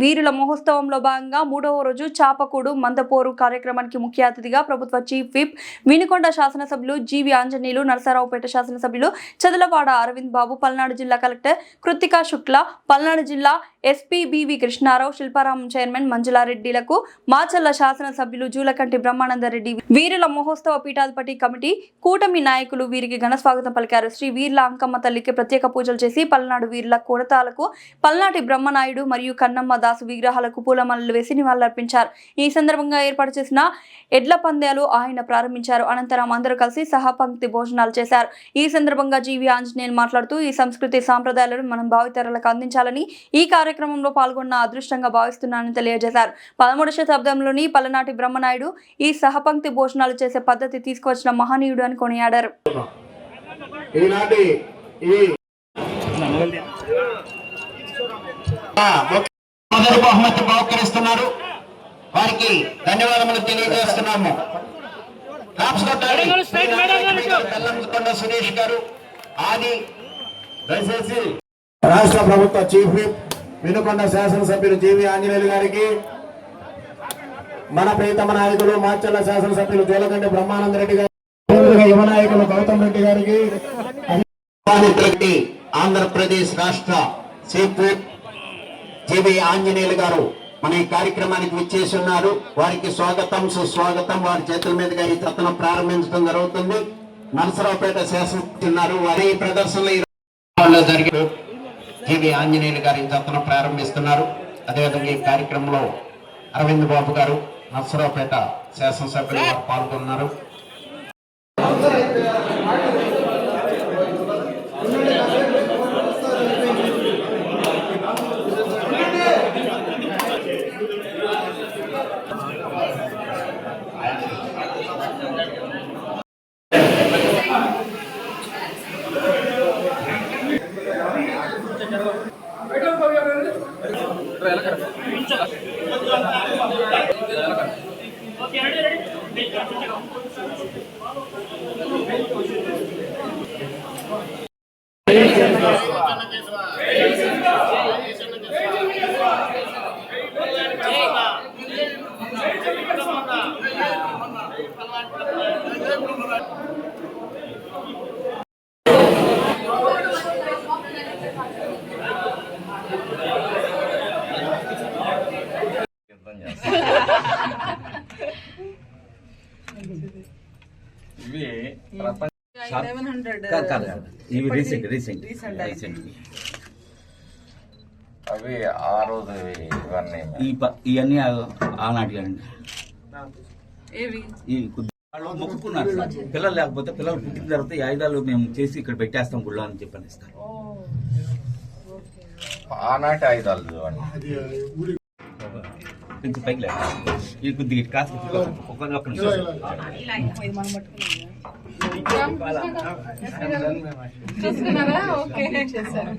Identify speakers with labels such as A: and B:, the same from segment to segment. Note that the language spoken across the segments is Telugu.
A: వీరుల మహోత్సవంలో భాగంగా మూడవ రోజు చాపకూడు మందపోరు కార్యక్రమానికి ముఖ్య అతిథిగా ప్రభుత్వ చీఫ్ విప్ వినుకొండ శాసనసభ్యులు జీవి ఆంజనేయులు నరసరావుపేట శాసనసభ్యులు చదలవాడ అరవింద్ బాబు పల్నాడు జిల్లా కలెక్టర్ కృతికా శుక్ల పల్నాడు జిల్లా SP B V Krishna Rao Shilparamam chairman మంజులారెడ్డిలకు Macherla శాసనసభ్యులు జూలకంటి బ్రహ్మానందరెడ్డి వీరుల మహోత్సవ పీఠాధిపతి కమిటీ కూటమి నాయకులు వీరికి ఘన స్వాగతం పలికారు. శ్రీ వీర్ల అంకమ్మ తల్లికి ప్రత్యేక పూజలు చేసి పల్నాడు వీరుల కొడతాలకు పల్నాటి బ్రహ్మనాయుడు మరియు కన్నమ్మ దాసు విగ్రహాలకు పూలమాలలు వేసి నివాళులర్పించారు. ఈ సందర్భంగా ఏర్పాటు చేసిన ఎడ్ల పందాలు ఆయన ప్రారంభించారు. అనంతరం అందరూ కలిసి సహపంక్తి భోజనాలు చేశారు. ఈ సందర్భంగా జీవి ఆంజనేయులు మాట్లాడుతూ ఈ సంస్కృతి సాంప్రదాయాలను మనం భావితరాలకు అందించాలని ఈ కార్యక్రమంలో పాల్గొన్న అదృష్టంగా భావిస్తున్నానని తెలియజేశారు. పదమూడు శతాబ్దంలోని పలనాటి బ్రహ్మనాయుడు ఈ సహపంక్తి భోజనాలు చేసే పద్ధతి తీసుకువచ్చిన మహనీయుడు అని కొనియాడారు.
B: ఈనాటి ఈ మొదటి బహుమతి బహుకరిస్తున్నారు. వారికి ధన్యవాదములు తెలియజేస్తున్నాము. బెల్లంకొండ సురేష్ గారు ఆది దయచేసి. రాష్ట్ర ప్రభుత్వ చీఫ్ విప్ వినుకొండ శాసనసభ్యులు జీవి ఆంజనేయులు గారికి మన ప్రీతమ నాయకులు మాచల్ల శాసనసభ్యులు జోలకండి బ్రహ్మానంద రెడ్డి గారు యువ నాయకులు గౌతమ్ రెడ్డి గారికి. రెడ్డి ఆంధ్రప్రదేశ్ రాష్ట్ర చీఫ్ విప్ జీవి ఆంజనేయులు గారు మన ఈ కార్యక్రమానికి విచ్చేసి ఉన్నారు. వారికి స్వాగతం సుస్వాగతం. వారి చేతుల మీదుగా ఈ తత్నం ప్రారంభించడం జరుగుతుంది. నరసరావుపేట శాసనస్తున్నారు వారి ప్రదర్శనలు ప్రదర్శనలో జరిగిన రోజుల్లో జీవి ఆంజనేయులు గారు ఈ తత్నం ప్రారంభిస్తున్నారు. అదేవిధంగా ఈ కార్యక్రమంలో అరవింద్ బాబు గారు నరసరావుపేట శాసనసభ్యులు పాల్గొన్నారు.
C: ఇవి ప్రపంచ
D: ఇవి రీసెంట్ రీసెంట్. రీసెంట్
C: అవి ఆ రోజు ఇవన్నీ.
D: ఈ ప- ఇవన్నీ ఆనాటి అండి. వాళ్ళు మొక్కుకున్నారు. పిల్లలు లేకపోతే పిల్లలు పుట్టిన తర్వాత ఈ ఆయుధాలు మేము చేసి ఇక్కడ పెట్టేస్తాం గుళ్ళో అని చెప్పని ఇస్తారు.
C: ఆనాటి ఆయుధాలు చూడండి.
D: కొంచెం పైకి లేదు ఈ కొద్దిగా ఇటు కాస్త ఒక ఒక్క నిమిషం
E: చూసుకున్నారా ఓకే. చేశారు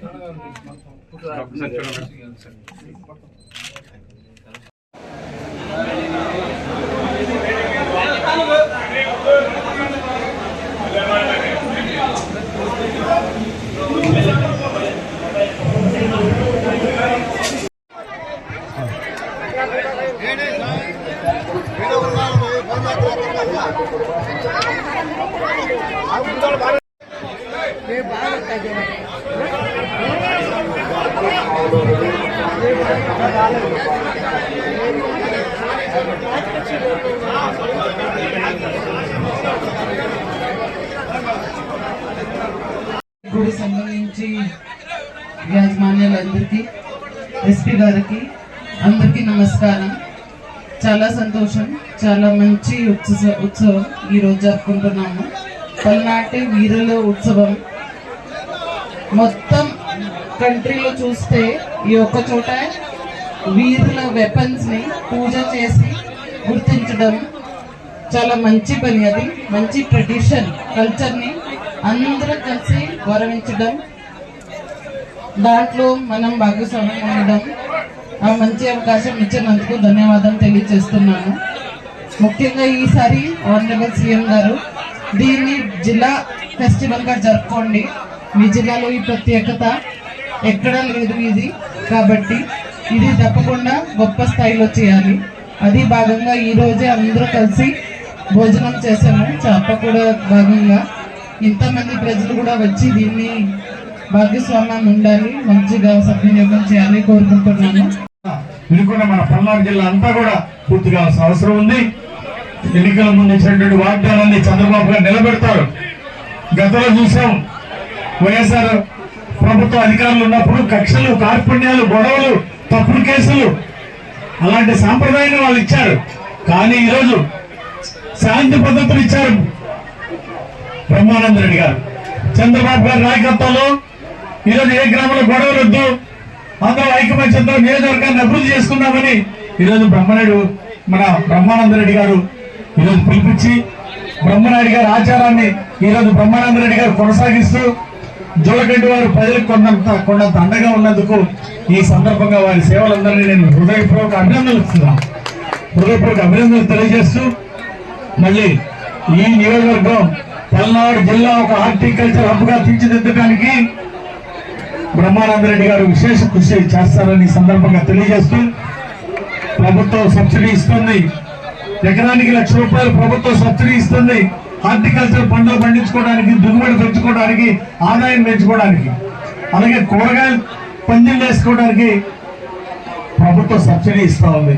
F: గుడి సంబంధించి యాజమాన్యాలందరికీ ఎస్పీ గారికి అందరికీ నమస్కారం. చాలా సంతోషం చాలా మంచి ఉత్సవ ఉత్సవం ఈరోజు జరుపుకుంటున్నాము. పల్నాటి వీరుల ఉత్సవం. మొత్తం కంట్రీలో చూస్తే ఈ ఒక్క చోట వీరుల వెపన్స్ని పూజ చేసి గుర్తించడం చాలా మంచి పని అది. మంచి ట్రెడిషన్ కల్చర్ని అందరూ కలిసి గౌరవించడం. దాంట్లో మనం భాగస్వామ్యం ఉండడం ఆ మంచి అవకాశం ఇచ్చినందుకు ధన్యవాదం తెలియజేస్తున్నాను. ముఖ్యంగా ఈసారి ఆనరబుల్ సీఎం గారు దీన్ని జిల్లా ఫెస్టివల్గా జరుపుకోండి. మీ జిల్లాలో ఈ ప్రత్యేకత ఎక్కడా లేదు ఇది. కాబట్టి ఇది తప్పకుండా గొప్ప స్థాయిలో చేయాలి. అది భాగంగా ఈరోజే అందరూ కలిసి భోజనం చేశాము. చేప కూడా భాగంగా ఇంతమంది ప్రజలు కూడా వచ్చి దీన్ని భాగస్వామ్యం ఉండాలి మంచిగా సద్వినియోగం చేయాలి కోరుకుంటున్నాను
G: వినుకున్న మన పల్నాడు జిల్లా అంతా కూడా పూర్తి కావాల్సిన అవసరం ఉంది. ఎన్నికల ముందు ఇచ్చినటువంటి వాగ్దానాన్ని చంద్రబాబు గారు నిలబెడతారు. గతంలో చూసాం వైఎస్ఆర్ ప్రభుత్వ అధికారులు ఉన్నప్పుడు కక్షలు కార్పుణ్యాలు గొడవలు తప్పుడు కేసులు అలాంటి సాంప్రదాయాన్ని వాళ్ళు ఇచ్చారు. కానీ ఈరోజు శాంతి పద్ధతులు ఇచ్చారు బ్రహ్మానంద రెడ్డి గారు. చంద్రబాబు గారి నాయకత్వంలో ఈరోజు ఏ గ్రామంలో గొడవలు వద్దు అందరూ ఐకమత్యంతో నియోజకవర్గాన్ని అభివృద్ధి చేసుకుందామని ఈరోజు బ్రహ్మనాయుడు మన బ్రహ్మానంద రెడ్డి గారు ఈరోజు పిలిపించి బ్రహ్మనాయుడు గారి ఆచారాన్ని ఈరోజు బ్రహ్మానంద రెడ్డి గారు కొనసాగిస్తూ జోలగడ్డి వారు ప్రజలకు కొండంత కొండంత అండగా ఉన్నందుకు ఈ సందర్భంగా వారి సేవలందరినీ నేను హృదయపూర్వక అభినందనలు ఇస్తున్నాను. హృదయపూర్వక అభినందనలు తెలియజేస్తూ మళ్ళీ ఈ నియోజకవర్గం పల్నాడు జిల్లా ఒక హార్టికల్చర్ హబ్గా తీర్చిదిద్దడానికి బ్రహ్మానంద రెడ్డి గారు విశేష కృషి చేస్తారని సందర్భంగా తెలియజేస్తూ ప్రభుత్వం సబ్సిడీ ఇస్తుంది. ఎకరానికి లక్ష రూపాయలు ప్రభుత్వం సబ్సిడీ ఇస్తుంది. హార్టికల్చర్ పంటలు పండించుకోవడానికి దిగుబడి పెంచుకోవడానికి ఆదాయం పెంచుకోవడానికి అలాగే కూరగాయలు పందిళ్ళు వేసుకోవడానికి ప్రభుత్వం సబ్సిడీ ఇస్తా ఉంది.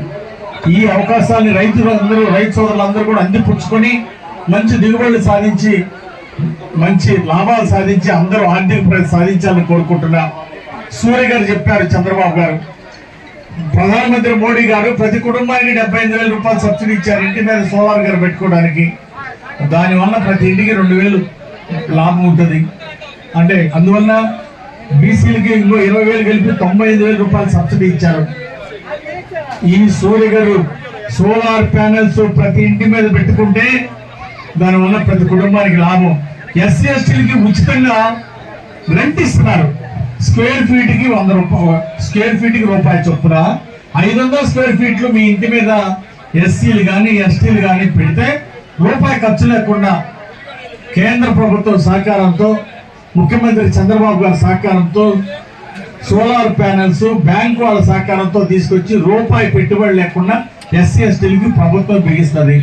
G: ఈ అవకాశాన్ని రైతులందరూ రైతు సోదరులందరూ కూడా అందిపుచ్చుకొని మంచి దిగుబడులు సాధించి మంచి లాభాలు సాధించి అందరూ ఆర్థిక ప్రగతి సాధించాలని కోరుకుంటున్నా. సూర్య గారు చెప్పారు చంద్రబాబు గారు. ప్రధానమంత్రి మోడీ గారు ప్రతి కుటుంబానికి డెబ్బై ఐదు వేల రూపాయలు సబ్సిడీ ఇచ్చారు ఇంటి మీద సోలార్ గారు పెట్టుకోవడానికి. దానివల్ల ప్రతి ఇంటికి రెండు వేలు లాభం ఉంటుంది. అంటే అందువల్ల బీసీలకి ఇంకో ఇరవై వేలు కలిపి తొంభై ఐదు వేల రూపాయలు సబ్సిడీ ఇచ్చారు. ఈ సూర్య గారు సోలార్ ప్యానెల్స్ ప్రతి ఇంటి మీద పెట్టుకుంటే దానివల్ల ప్రతి కుటుంబానికి లాభం. ఎస్సీ ఎస్టీలకి ఉచితంగా రెంట్ ఇస్తున్నారు. స్క్వేర్ ఫీట్కి వంద రూపాయలు స్క్వేర్ ఫీట్కి రూపాయి చొప్పున ఐదు వందల స్క్వేర్ ఫీట్లు మీ ఇంటి మీద ఎస్సీలు కానీ ఎస్టీలు కానీ పెడితే రూపాయి ఖర్చు లేకుండా కేంద్ర ప్రభుత్వం సహకారంతో ముఖ్యమంత్రి చంద్రబాబు గారి సహకారంతో సోలార్ ప్యానెల్స్ బ్యాంక్ వాళ్ళ సహకారంతో తీసుకొచ్చి రూపాయి పెట్టుబడి లేకుండా ఎస్సీ ఎస్టీలకి ప్రభుత్వం బిగిస్తుంది.